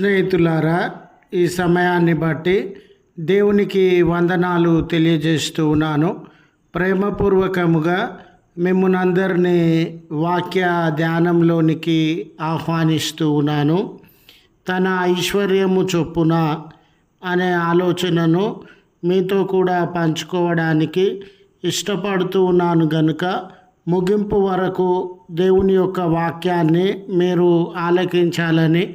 స్నేహితులారా ఈ సమయాన్ని బట్టి దేవునికి వందనాలు తెలియజేస్తూ ఉన్నాను. ప్రేమపూర్వకముగా మిమ్మల్ని అందరినీ వాక్య ధ్యానంలోనికి ఆహ్వానిస్తూ ఉన్నాను. తన ఐశ్వర్యము చొప్పున అనే ఆలోచనను మీతో కూడా పంచుకోవడానికి ఇష్టపడుతూ ఉన్నాను గనుక ముగింపు వరకు దేవుని యొక్క వాక్యాన్ని మీరు ఆలకించాలని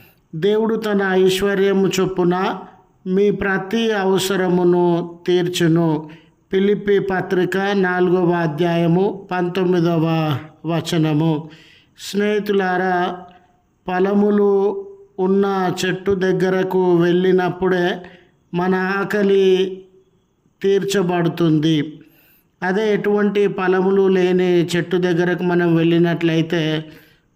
దేవుడు తన ఐశ్వర్యము చొప్పున మీ ప్రతి అవసరమును తీర్చును. పిలిపి పత్రిక నాలుగవ అధ్యాయము పంతొమ్మిదవ వచనము. స్నేహితులారా ఫలములు ఉన్న చెట్టు దగ్గరకు వెళ్ళినప్పుడే మన ఆకలి తీర్చబడుతుంది. అదే ఎటువంటి ఫలములు లేని చెట్టు దగ్గరకు మనం వెళ్ళినట్లయితే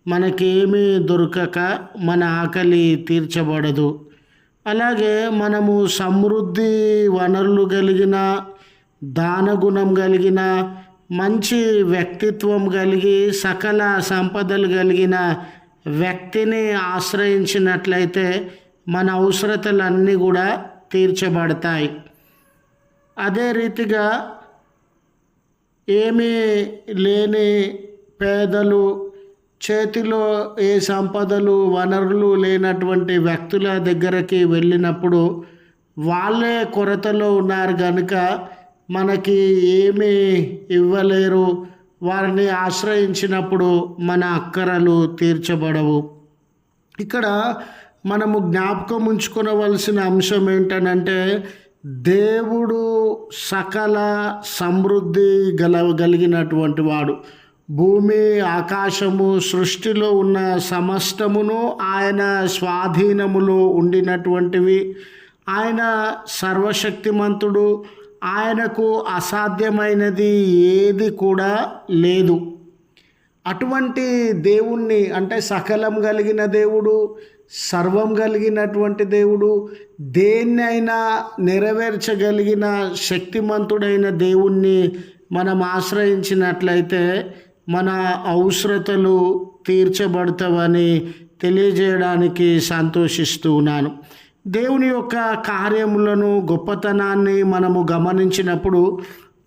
మనకేమీ దొరకక మన ఆకలి తీర్చబడదు. అలాగే మనము సమృద్ధి వనరులు కలిగిన దానగుణం కలిగిన మంచి వ్యక్తిత్వం కలిగి సకల సంపదలు కలిగిన వ్యక్తిని ఆశ్రయించినట్లయితే మన అవసరతలన్నీ కూడా తీర్చబడతాయి. అదే రీతిగా ఏమీ లేని పేదలు చేతిలో ఏ సంపదలు వనరులు లేనటువంటి వ్యక్తుల దగ్గరికి వెళ్ళినప్పుడు వాళ్ళే కొరతలో ఉన్నారు కనుక మనకి ఏమీ ఇవ్వలేరు. వారిని ఆశ్రయించినప్పుడు మన అక్కరలు తీర్చబడవు. ఇక్కడ మనము జ్ఞాపకం ఉంచుకోవలసిన అంశం ఏంటనంటే దేవుడు సకల సమృద్ధి గల కలిగినటువంటి వాడు. భూమి ఆకాశము సృష్టిలో ఉన్న సమస్తమును ఆయన స్వాధీనములో ఉండినటువంటివి. ఆయన సర్వశక్తిమంతుడు. ఆయనకు అసాధ్యమైనది ఏది కూడా లేదు. అటువంటి దేవుణ్ణి అంటే సకలం కలిగిన దేవుడు సర్వం కలిగినటువంటి దేవుడు దేన్నైనా నెరవేర్చగలిగిన శక్తిమంతుడైన దేవుణ్ణి మనం ఆశ్రయించినట్లయితే మన అవసరతలు తీర్చబడతావని తెలియజేయడానికి సంతోషిస్తూ ఉన్నాను. దేవుని యొక్క కార్యములను గొప్పతనాన్ని మనము గమనించినప్పుడు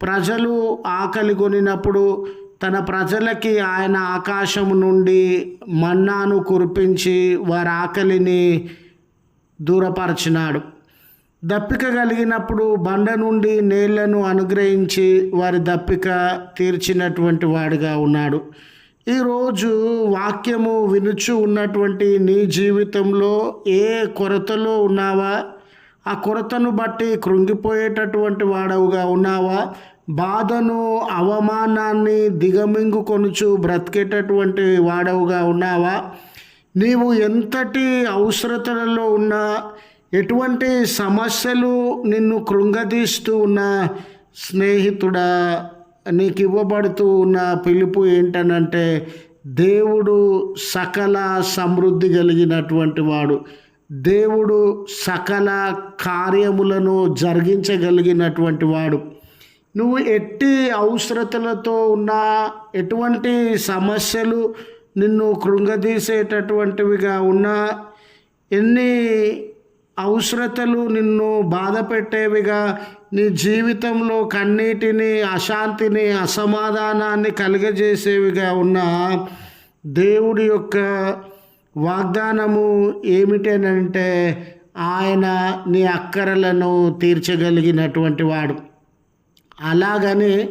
ప్రజలు ఆకలి కొనినప్పుడు తన ప్రజలకి ఆయన ఆకాశం నుండి మన్నాను కురిపించి వారి ఆకలిని దూరపరచినాడు. దప్పిక కలిగినప్పుడు బండ నుండి నీళ్ళను అనుగ్రహించి వారి దప్పిక తీర్చినటువంటి వాడుగా ఉన్నాడు. ఈరోజు వాక్యము వినుచు ఉన్నటువంటి నీ జీవితంలో ఏ కొరతలో ఉన్నావా? ఆ కొరతను బట్టి కృంగిపోయేటటువంటి వాడవుగా ఉన్నావా? బాధను అవమానాన్ని దిగమింగుకొనుచు బ్రతికేటటువంటి వాడవుగా ఉన్నావా? నీవు ఎంతటి అవసరతలలో ఉన్నా ఎటువంటి సమస్యలు నిన్ను కృంగదీస్తూ ఉన్న స్నేహితుడా? నీకు ఇవ్వబడుతూ ఉన్న పిలుపు ఏంటనంటే దేవుడు సకల సమృద్ధి కలిగినటువంటి వాడు. దేవుడు సకల కార్యములను జరిగించగలిగినటువంటి వాడు. నువ్వు ఎట్టి అవసరతలతో ఉన్న ఎటువంటి సమస్యలు నిన్ను కృంగదీసేటటువంటివిగా ఉన్నా ఎన్ని అవసరతలు నిన్ను బాధ పెట్టేవిగా నీ జీవితంలో కన్నీటిని అశాంతిని అసమాధానాన్ని కలుగజేసేవిగా ఉన్న దేవుడి యొక్క వాగ్దానము ఏమిటనంటే ఆయన నీ అక్కరలను తీర్చగలిగినటువంటి వాడు. అలాగని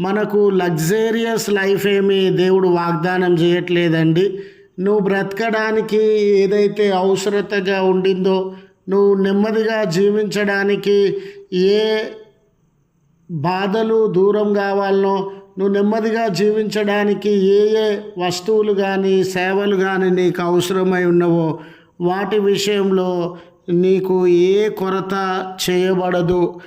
మనకు లగ్జేరియస్ లైఫ్ ఏమి దేవుడు వాగ్దానం చేయట్లేదండి. నువ్వు బ్రతకడానికి ఏదైతే అవసరతగా ఉండిందో నువ్వు నెమ్మదిగా జీవించడానికి ఏ బాధలు దూరం కావాలనో నువ్వు నెమ్మదిగా జీవించడానికి ఏ ఏ వస్తువులు కానీ సేవలు కానీ నీకు అవసరమై ఉన్నవో వాటి విషయంలో నీకు ఏ కొరత చేయబడదు.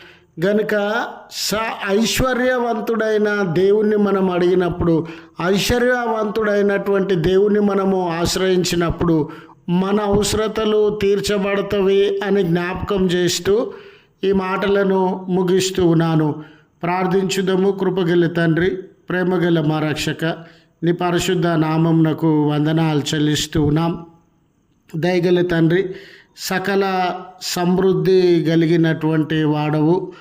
గనుక స ఐశ్వర్యవంతుడైన దేవుణ్ణి మనం అడిగినప్పుడు ఐశ్వర్యవంతుడైనటువంటి దేవుణ్ణి మనము ఆశ్రయించినప్పుడు మన అవసరతలు తీర్చబడతవి అని జ్ఞాపకం చేస్తూ ఈ మాటలను ముగిస్తూ ఉన్నాను. ప్రార్థించుదము కృపగల తండ్రి ప్రేమగల మా రక్షక నీ పరిశుద్ధ నామంనకు వందనాలు చెల్లిస్తూ ఉన్నాం. దయగల తండ్రి సకల సమృద్ధి కలిగినటువంటి వాడవు.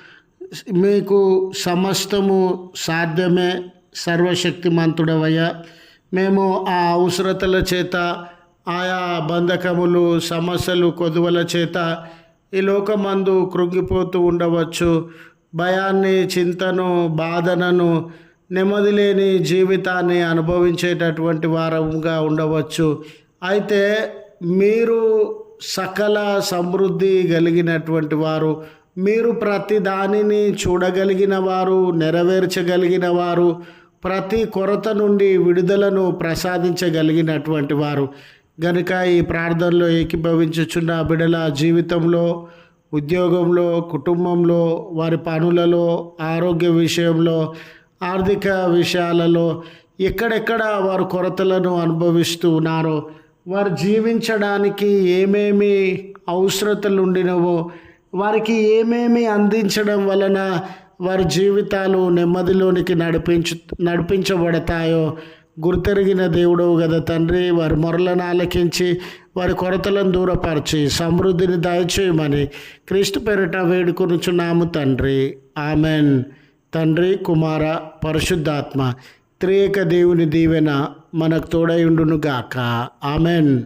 మీకు సమస్తము సాధ్యమే సర్వశక్తిమంతుడవయ్యా. మేము ఆ అవసరతల చేత ఆయా బంధకములు సమస్యలు కొదువల చేత ఈ లోకమందు కృంగిపోతూ ఉండవచ్చు. భయాన్ని చింతను బాధనను నెమ్మది లేని జీవితాన్ని అనుభవించేటటువంటి వారంగా ఉండవచ్చు. అయితే మీరు సకల సమృద్ధి కలిగినటువంటి వారు మీరు ప్రతి దానిని చూడగలిగిన వారు నెరవేర్చగలిగిన వారు ప్రతి కొరత నుండి విడుదలను ప్రసాదించగలిగినటువంటి వారు. గనుక ఈ ప్రార్థనలో ఏకీభవించుచున్న బిడల జీవితంలో ఉద్యోగంలో కుటుంబంలో వారి పనులలో ఆరోగ్య విషయంలో ఆర్థిక విషయాలలో ఎక్కడెక్కడ వారు కొరతలను అనుభవిస్తూ ఉన్నారో వారు జీవించడానికి ఏమేమి అవసరతలు ఉండినవో వారికి ఏమేమి అందించడం వలన వారి జీవితాలు నెమ్మదిలోనికి నడిపించు నడిపించబడతాయో గుర్తెరిగిన దేవుడవు కదా తండ్రి. వారి మొరలను ఆలకించి వారి కొరతలను దూరపరిచి సమృద్ధిని దయచేయమని క్రీస్తు పేరిట వేడుకొనుచున్నాము తండ్రి. ఆమెన్. తండ్రి కుమార పరిశుద్ధాత్మ త్రియేక దేవుని దీవెన మనకు తోడై గాక ఆమెన్.